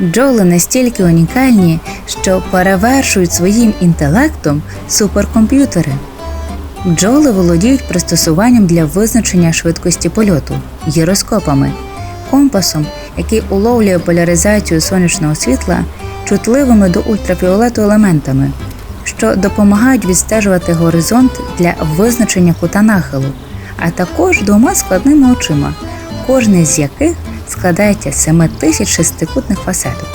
Бджоли настільки унікальні, що перевершують своїм інтелектом суперкомп'ютери. Бджоли володіють пристосуванням для визначення швидкості польоту, гіроскопами, компасом, який уловлює поляризацію сонячного світла, чутливими до ультрафіолету елементами, що допомагають відстежувати горизонт для визначення кута нахилу, а також двома складними очима, кожний з яких складається з 7 тисяч шестикутних фасеток.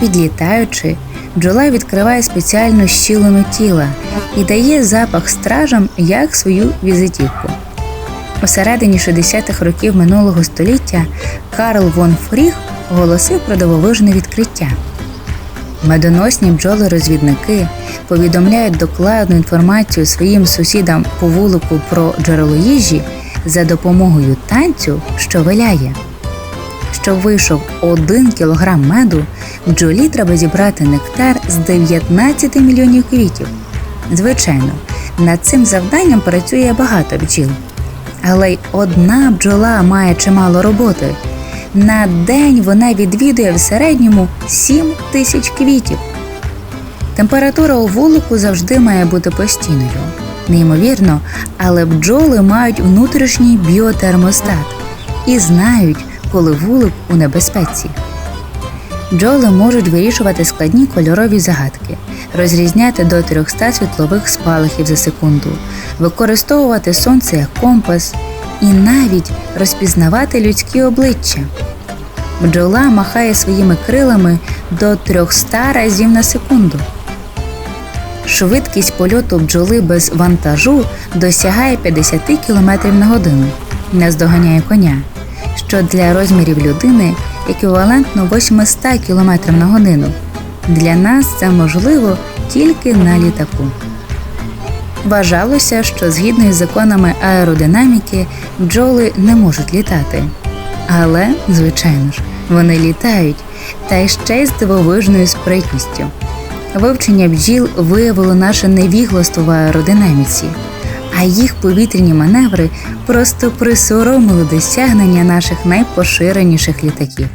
Підлітаючи, бджола відкриває спеціальну щілину тіла і дає запах стражам як свою візитівку. У середині 60-х років минулого століття Карл вон Фріх оголосив про дивовижне відкриття. Медоносні бджоли-розвідники повідомляють докладну інформацію своїм сусідам по вулику про джерело їжі за допомогою танцю, що виляє. Щоб вийшов 1 кілограм меду, бджолі треба зібрати нектар з 19 мільйонів квітів. Звичайно, над цим завданням працює багато бджіл. Але й одна бджола має чимало роботи. На день вона відвідує в середньому 7 тисяч квітів. Температура у вулику завжди має бути постійною. Неймовірно, але бджоли мають внутрішній біотермостат і знають, коли вулик у небезпеці. Бджоли можуть вирішувати складні кольорові загадки, розрізняти до 300 світлових спалахів за секунду, використовувати сонце як компас і навіть розпізнавати людські обличчя. Бджола махає своїми крилами до 300 разів на секунду. Швидкість польоту бджоли без вантажу досягає 50 км на годину, наздоганяє коня, що для розмірів людини еквівалентно 800 км на годину. Для нас це можливо тільки на літаку. Вважалося, що згідно із законами аеродинаміки бджоли не можуть літати. Але, звичайно ж, вони літають та й ще й з дивовижною спритністю. Вивчення бджіл виявило наше невігластво в аеродинаміці, а їх повітряні маневри просто присоромили досягнення наших найпоширеніших літаків.